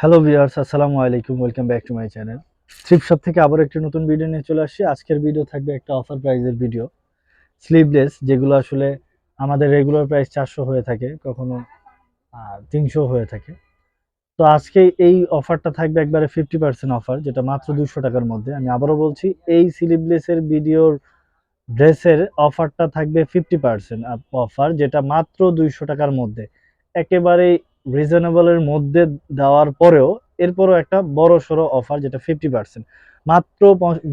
Hello viewers আসসালামু আলাইকুম welcome back to my channel slip shop থেকে আবার একটি নতুন ভিডিও নিয়ে চলে আসছি। আজকের ভিডিও থাকবে একটা অফার প্রাইজের ভিডিও স্লিভলেস যেগুলো আসলে আমাদের রেগুলার প্রাইস চারশো হয়ে থাকে, কখনো তিনশো হয়ে থাকে। তো আজকে এই অফারটা থাকবে একবারে ফিফটি পার্সেন্ট অফার যেটা মাত্র দুশো টাকার মধ্যে। আমি আবারও বলছি, এই স্লিভলেসের ভিডিওর ড্রেসের অফারটা থাকবে ফিফটি পার্সেন্ট অফার যেটা মাত্র দুইশো টাকার মধ্যে। একেবারে রিজনেবলের মধ্যে দেওয়ার পরেও এরপরও একটা বড় সড়ো অফার যেটা ফিফটি পার্সেন্ট মাত্র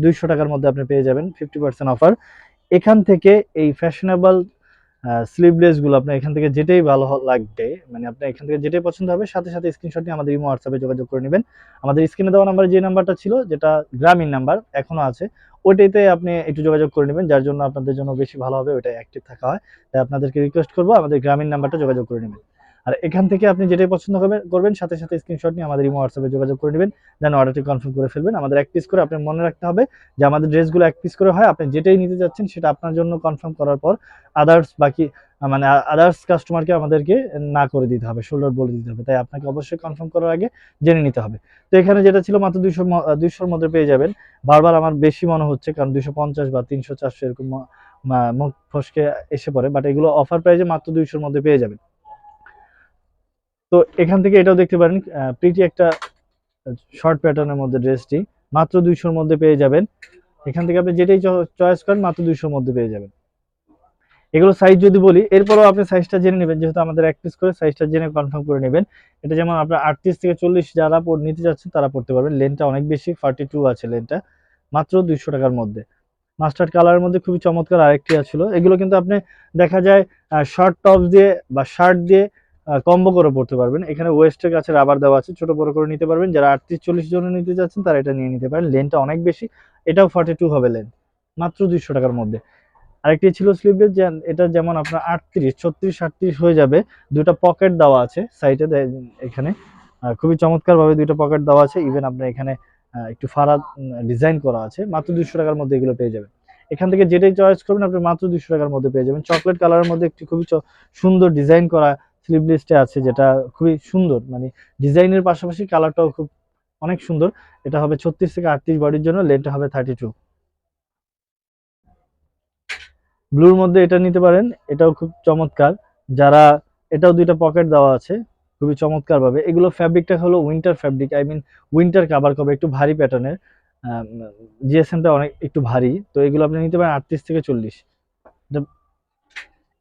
দুইশো টাকার মধ্যে আপনি পেয়ে যাবেন ফিফটি পার্সেন্ট অফার এখান থেকে এই ফ্যাশনেবল স্লিভলেসগুলো আপনার এখান থেকে যেটাই ভালো লাগবে মানে আপনার এখান থেকে যেটাই পছন্দ হবে, সাথে সাথে স্ক্রিনশট নিয়ে আমাদের ইমো হোয়াটসঅ্যাপে যোগাযোগ করে নেবেন। আমাদের স্ক্রিনে দেওয়া নাম্বার যে নাম্বারটা ছিল, যেটা গ্রামীণ নাম্বার এখনও আছে, ওইটাইতে আপনি একটু যোগাযোগ করে নেবেন, যার জন্য আপনাদের জন্য বেশি ভালো হবে ওইটা অ্যাক্টিভ থাকা হয়। তাই আপনাদেরকে রিকোয়েস্ট করব, আমাদের গ্রামীণ নাম্বারটা যোগাযোগ করে নেবেন। আর এখান থেকে আপনি যেটাই পছন্দ করবেন করবেন, সাথে সাথে স্ক্রিনশট নিয়ে আমাদের ইমো হোয়াটসঅ্যাপে যোগাযোগ করে নেবেন, যেন অর্ডারটি কনফার্ম করে ফেলবেন। আমাদের এক পিস করে আপনি মনে রাখতে হবে যে আমাদের ড্রেসগুলো এক পিস করে হয়, আপনি যেটাই নিতে যাচ্ছেন সেটা আপনার জন্য কনফার্ম করার পর আদার্স বাকি মানে আদার্স কাস্টমারকে আমাদেরকে না করে দিতে হবে শোল্ডার বলে দিতে হবে। তাই আপনাকে অবশ্যই কনফার্ম করার আগে জেনে নিতে হবে। তো এখানে যেটা ছিল মাত্র দুইশো দুইশোর মধ্যে পেয়ে যাবেন। বারবার আমার বেশি মনে হচ্ছে, কারণ দুইশো পঞ্চাশ বা তিনশো চারশো এরকম মুখ ফসকে এসে পড়ে বাট এগুলো অফার প্রাইজে মাত্র দুইশোর মধ্যে পেয়ে যাবেন। তো এখান থেকে এটাও দেখতে পারেন প্রিটি একটা শর্ট প্যাটার্নের মধ্যে ড্রেসটি মাত্র দুইশোর মধ্যে পেয়ে যাবেন। এখান থেকে আপনি যেটাই চয়েস করেন, মাত্র দুইশোর মধ্যে পেয়ে যাবেন। এগুলো সাইজ যদি বলি, এরপরও আপনি সাইজটা জেনে নেবেন, যেহেতু আমাদের এক পিস করে সাইজটা জেনে কনফার্ম করে নেবেন। এটা যেমন আপনার আটত্রিশ থেকে চল্লিশ যারা নিতে যাচ্ছেন, তারা পড়তে পারবেন। লেনটা অনেক বেশি ফার্টি টু আছে লেনটা মাত্র দুইশো টাকার মধ্যে। মাস্টার্ড কালারের মধ্যে খুবই চমৎকার আরেকটি ছিল। এগুলো কিন্তু আপনি দেখা যায় শর্ট টপস দিয়ে বা শার্ট দিয়ে কম্বো করে পড়তে পারবেন। এখানে ওয়েস্টের কাছে রাবার দেওয়া আছে, ছোট বড় করে নিতে পারবেন। যারা আটত্রিশ, চল্লিশ জন নিতে যাচ্ছেন তারা এটা নিয়ে নিতে পারেন। লেনটা অনেক বেশি। এটাও ফর্টি টু হবে লেন মাত্র দুইশো টাকার মধ্যে। আরেকটি ছিল স্লিভলেস যে এটা যেমন আপনার আটত্রিশ, ছত্রিশ, আটত্রিশ হয়ে যাবে। দুটো পকেট দেওয়া আছে সাইডে এখানে। খুবই চমৎকার ভাবে দুটো পকেট দেওয়া আছে। ইভেন আপনার এখানে একটু ফাড়া ডিজাইন করা আছে। মাত্র দুশো টাকার মধ্যে এগুলো পেয়ে যাবেন। এখান থেকে যেটাই চয়েস করবেন, আপনি মাত্র দুশো টাকার মধ্যে পেয়ে যাবেন। চকলেট কালারের মধ্যে একটি খুবই সুন্দর ডিজাইন করা স্লিভলেসটা আছে, যেটা খুবই সুন্দর। মানে ডিজাইনের পাশাপাশি কালারটাও খুব, অনেক সুন্দর। এটা হবে ছত্রিশ থেকে আটত্রিশ বডির জন্য লেনটা হবে থার্টি টু ব্লুর মধ্যে এটা নিতে পারেন, এটাও খুব চমৎকার। যারা, এটাও দুইটা পকেট দেওয়া আছে, খুবই চমৎকার ভাবে এগুলো ফ্যাব্রিকটা হলো winter fabric I mean winter cover কবে একটু ভারী প্যাটার্নের জিএসএমটা অনেক, একটু ভারী। তো এগুলো আপনি নিতে পারেন আটত্রিশ থেকে চল্লিশ।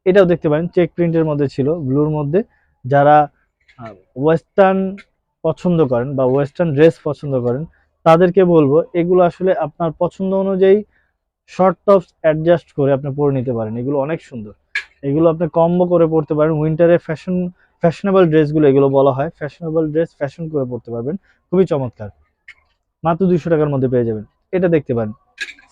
এটাও দেখতে পারেন চেক প্রিন্টের মধ্যে ছিল ব্লুর মধ্যে। যারা ওয়েস্টার্ন পছন্দ করেন বা ওয়েস্টার্ন ড্রেস পছন্দ করেন, তাদেরকে বলব, এগুলো আসলে আপনার পছন্দ অনুযায়ী শর্ট টপস অ্যাডজাস্ট করে আপনি পরে নিতে পারেন। এগুলো অনেক সুন্দর। এগুলো আপনি কম্বো করে পড়তে পারেন। উইন্টারে ফ্যাশন ফ্যাশনেবল ড্রেসগুলো এগুলো বলা হয়। ফ্যাশনেবল ড্রেস ফ্যাশন করে পড়তে পারবেন। খুবই চমৎকার। মাত্র দুইশো টাকার মধ্যে পেয়ে যাবেন। এটা দেখতে পারেন।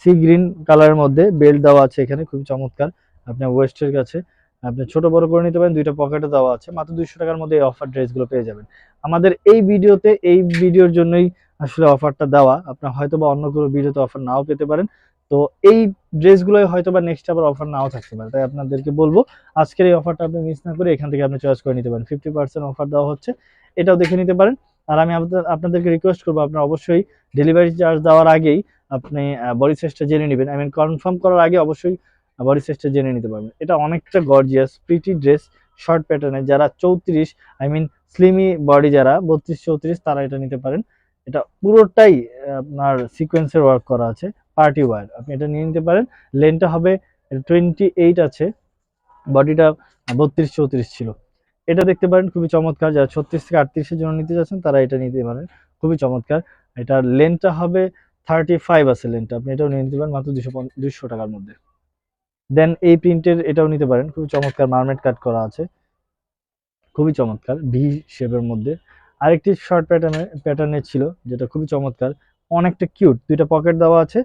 সি গ্রিন কালারের মধ্যে বেল্ট দেওয়া আছে এখানে, খুবই চমৎকার। আপনার ওয়েস্টের কাছে, আপনি ছোট বড় করে নিতে পারেন, দুইটা পকেটে দেওয়া আছে, মাত্র দুইশো টাকার মধ্যে এই অফার ড্রেসগুলো পেয়ে যাবেন। আমাদের এই ভিডিওতে, এই ভিডিওর জন্যই আসলে অফারটা দেওয়া, আপনার হয়তো বা অন্য কোনো ভিডিওতে অফার নাও পেতে পারেন। তো এই ড্রেসগুলোই হয়তো বা নেক্সট আবার অফার নাও থাকতে পারে। তাই আপনাদেরকে বলব, আজকের এই অফারটা আপনি মিস না করে এখান থেকে আপনি চয়েস করে নিতে পারেন। ফিফটি পার্সেন্ট অফার দেওয়া হচ্ছে, এটাও দেখে নিতে পারেন। আর আমি আপনাদের- আপনাদেরকে রিকোয়েস্ট করব, আপনার অবশ্যই ডেলিভারি চার্জ দেওয়ার আগেই আপনি বডি সাইজটা জেনে নেবেন। আই মিন কনফার্ম করার আগে অবশ্যই বডি সাইজটা জেনে নিতে পারবেন। এটা অনেকটা গর্জিয়াস প্রিটি ড্রেস শর্ট প্যাটার্নে যারা চৌত্রিশ আই মিন স্লিমি বডি যারা, বত্রিশ, চৌত্রিশ, তারা এটা নিতে পারেন। এটা পুরোটাই আপনার সিকোয়েন্সের ওয়ার্ক করা আছে পার্টি ওয়ার আপনি এটা নিয়ে নিতে পারেন। লেনটা হবে টোয়েন্টি এইট আছে। বডিটা বত্রিশ, চৌত্রিশ ছিল। এটা দেখতে পারেন, খুবই চমৎকার। যারা ছত্রিশ থেকে আটত্রিশের জন্য নিতে যাচ্ছেন, তারা এটা নিতে পারেন। খুবই চমৎকার। এটার লেনটা হবে থার্টি ফাইভ আছে লেনটা আপনি এটাও নিয়ে নিতে পারেন, মাত্র দুশো দুশো টাকার মধ্যে। দেন এই প্রিন্টের এটাও নিতে পারেন। খুবই চমৎকার মার্মেট কাট করা আছে। খুবই চমৎকার ভি শেপের মধ্যে। আরেকটি শর্ট প্যাটার্নের প্যাটার্নের ছিল, যেটা খুবই চমৎকার। অনেকটা কিউট দুইটা পকেট দেওয়া আছে।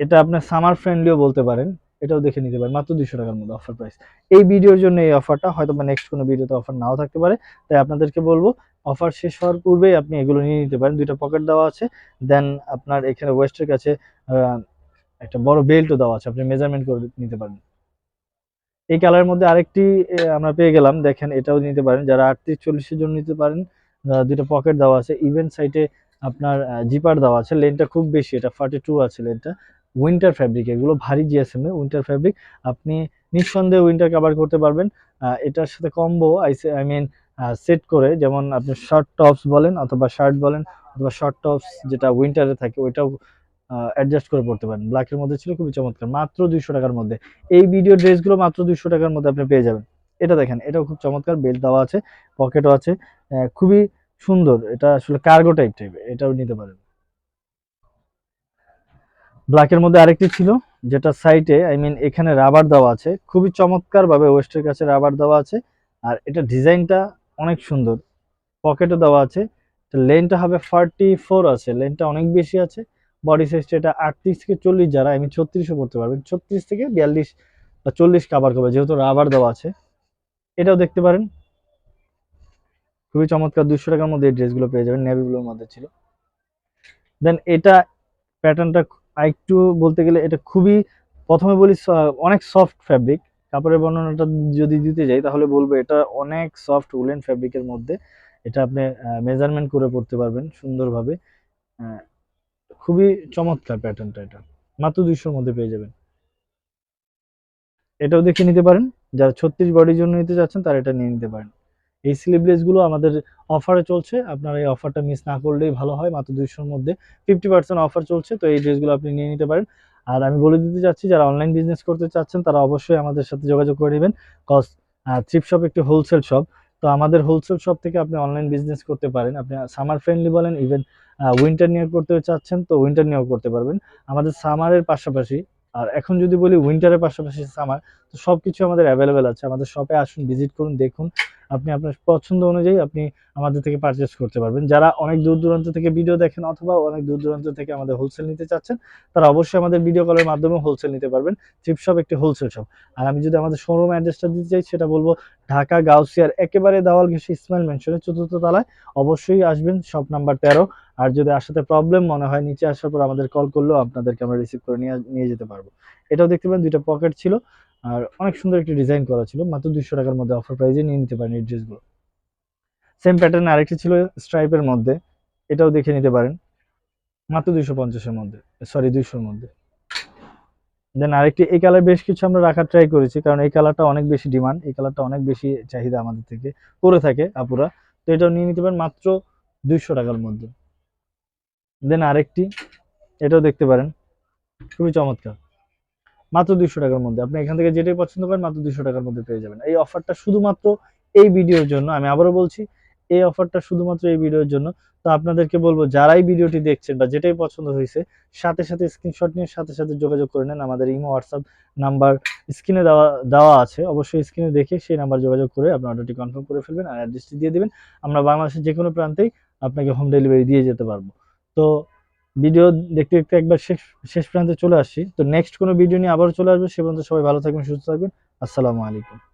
এটা আপনার সামার ফ্রেন্ডলিও বলতে পারেন। এটাও দেখে নিতে পারেন। মাত্র দুশো টাকার মধ্যে অফার প্রাইস এই ভিডিওর জন্য এই অফারটা হয়তো বা নেক্সট কোনো ভিডিওতে অফার নাও থাকতে পারে। তাই আপনাদেরকে বলব অফার শেষ হওয়ার পূর্বেই আপনি এগুলো নিয়ে নিতে পারেন। দুইটা পকেট দেওয়া আছে। দেন আপনার এখানে ওয়েস্টের কাছে একটা বড় বেল্টও দেওয়া আছে, আপনি মেজারমেন্ট করে নিতে পারেন। এই কালারের মধ্যে আরেকটি আমরা পেয়ে গেলাম, দেখেন এটাও নিতে পারেন, যারা আটত্রিশ চল্লিশের জন্য নিতে পারেন দুইটা পকেট দেওয়া আছে ইভেন্ট সাইটে আপনার জিপার দেওয়া আছে লেনটা খুব বেশি, এটা ফার্টি টু আছে লেনটা উইন্টার ফ্যাব্রিক এগুলো ভারী জিএসএম উইন্টার ফ্যাব্রিক আপনি নিঃসন্দেহে উইন্টার কাভার করতে পারবেন এটার সাথে কম্বো আইসে আই মিন সেট করে, যেমন আপনি শর্ট টপস বলেন, অথবা শার্ট বলেন, অথবা শর্ট টপস যেটা উইন্টারে থাকে, ওইটাও অ্যাডজাস্ট করে পড়তে পারেন। ব্ল্যাকের মধ্যে ছিল খুবই চমৎকার। মাত্র দুইশো টাকার মধ্যে। এই ভিডিও ড্রেসগুলো মাত্র দুইশো টাকার মধ্যে আপনি পেয়ে যাবেন। এটা দেখেন, এটাও খুব চমৎকার। বেল্ট দেওয়া আছে পকেটও আছে। খুবই সুন্দর। এটা আসলে কার্গো টাইপ টাইপের এটাও নিতে পারেন। ব্ল্যাকের মধ্যে আরেকটি ছিল, যেটা সাইটে আই মিন এখানে রাবার দেওয়া আছে। খুবই চমৎকার ভাবে ওয়েস্টের কাছে রাবার দেওয়া আছে। আর এটা ডিজাইনটা অনেক সুন্দর। পকেটও দেওয়া আছে। লেনটা হবে ফার্টি ফোর আছে লেনটা অনেক বেশি আছে। বডি সাইজটা এটা আটত্রিশ থেকে চল্লিশ যারা আমি ছত্রিশও পড়তে পারবেন। ছত্রিশ থেকে বিয়াল্লিশ বা চল্লিশ কাবার করবে, যেহেতু রাবার দেওয়া আছে। এটাও দেখতে পারেন। খুবই চমৎকার দুশো টাকার মধ্যে এই ড্রেসগুলো পেয়ে যাবেন নেভি ব্লুর মধ্যে ছিল। দেন এটা প্যাটার্নটা একটু বলতে গেলে এটা খুবই, প্রথমে বলি অনেক সফট ফ্যাব্রিক কাপড়ের বর্ণনাটা যদি দিতে যাই, তাহলে বলব এটা অনেক সফট উলেন ফ্যাব্রিকের মধ্যে। এটা আপনি মেজারমেন্ট করে পড়তে পারবেন সুন্দরভাবে। খুবই চমৎকার প্যাটার্নটা এটা। মাত্র দুইশোর মধ্যে পেয়ে যাবেন। এটাও দেখে নিতে পারেন। যারা ছত্রিশ বডির জন্য নিতে চাচ্ছেন, তারা এটা নিয়ে নিতে পারেন। এই স্লিভলেসগুলো আমাদের অফারে চলছে। আপনারা এই অফারটা মিস না করলেই ভালো হয়। মাত্র দুইশোর মধ্যে ফিফটি পার্সেন্ট অফার চলছে। তো এই ড্রেসগুলো আপনি নিয়ে নিতে পারেন। আর আমি বলে দিতে চাচ্ছি, যারা অনলাইন বিজনেস করতে চাচ্ছেন, তারা অবশ্যই আমাদের সাথে যোগাযোগ করে নেবেন। কজ চিপ শপ একটি হোলসেল শপ তো আমাদের হোলসেল শপ থেকে আপনি অনলাইন বিজনেস করতে পারেন। আপনি সামার ফ্রেন্ডলি বলেন ইভেন উইন্টার নিয়ে করতে চাচ্ছেন, তো উইন্টার নিয়েও করতে পারবেন। আমাদের সামারের পাশাপাশি, আর এখন যদি বলি উইন্টারের পাশাপাশি সামার তো সব কিছু আমাদের অ্যাভেলেবেল আছে। আমাদের শপে আসুন ভিজিট করুন, দেখুন। আপনি আপনার পছন্দ অনুযায়ী আপনি আমাদের থেকে পারচেস করতে পারবেন। যারা অনেক দূর দূরান্ত থেকে ভিডিও দেখেন অথবা অনেক দূর দূরান্ত থেকে আমাদের হোলসেল নিতে চাচ্ছেন, তারা অবশ্যই আমাদের ভিডিও কলের মাধ্যমে হোলসেল নিতে পারবেন। চিপ শপ একটি হোলসেল শপ আর আমি যদি আমাদের শোরুম অ্যাড্রেসটা দিতে চাই, সেটা বলব ঢাকা গাউসিয়ার একেবারে দাওয়াল ঘেসে ইসমাইল মেনশনের চতুর্থ তলায়। অবশ্যই আসবেন শপ নাম্বার তেরো। আর যদি আসাতে প্রবলেম মনে হয়, নিচে আসার পর আমাদের কল করলেও আপনাদেরকে আমরা রিসিভ করে নিয়ে নিয়ে যেতে পারব। এটাও দেখতে পারেন, দুইটা পকেট ছিল। আর অনেক সুন্দর একটি ডিজাইন করা ছিল। মাত্র দুইশো টাকার মধ্যে অফার প্রাইজে নিয়ে নিতে পারেন এই ড্রেসগুলো সেম প্যাটার্ন আরেকটি ছিল স্ট্রাইপের মধ্যে। এটাও দেখে নিতে পারেন। মাত্র দুইশো পঞ্চাশের মধ্যে। সরি দুইশোর মধ্যে। দেন আরেকটি, এই কালার বেশ কিছু আমরা রাখার ট্রাই করেছি, কারণ এই কালারটা অনেক বেশি ডিমান্ড এই কালারটা অনেক বেশি চাহিদা আমাদের থেকে করে থাকে আপুরা। তো এটাও নিয়ে নিতে পারেন মাত্র দুইশো টাকার মধ্যে। দেন আরেকটি, এটাও দেখতে পারেন। খুবই চমৎকার। মাত্র দুইশো টাকার মধ্যে। আপনি এখান থেকে যেটাই পছন্দ করেন, মাত্র দুইশো টাকার মধ্যে পেয়ে যাবেন। এই অফারটা শুধুমাত্র এই ভিডিওর জন্য, আমি আবারও বলছি, এই অফারটা শুধুমাত্র এই ভিডিওর জন্য। তো আপনাদেরকে বলব, যারাই ভিডিওটি দেখছেন বা যেটাই পছন্দ হয়েছে, সাথে সাথে স্ক্রিনশট নিয়ে সাথে সাথে যোগাযোগ করে নেন। আমাদের ইমো, হোয়াটসঅ্যাপ নাম্বার স্ক্রিনে দেওয়া দেওয়া আছে। অবশ্যই স্ক্রিনে দেখে সেই নাম্বার যোগাযোগ করে আপনার অর্ডারটি কনফার্ম করে ফেলবেন আর অ্যাড্রেসটি দিয়ে দেবেন। আমরা বাংলাদেশের যে কোনো প্রান্তেই আপনাকে হোম ডেলিভারি দিয়ে যেতে পারব। তো ভিডিও দেখতে দেখতে একবার শেষ শেষ প্রান্তে চলে আসছি তো নেক্সট কোনো ভিডিও নিয়ে আবারও চলে আসবে। সে পর্যন্ত সবাই ভালো থাকবেন, সুস্থ থাকবেন। আসসালামু আলাইকুম।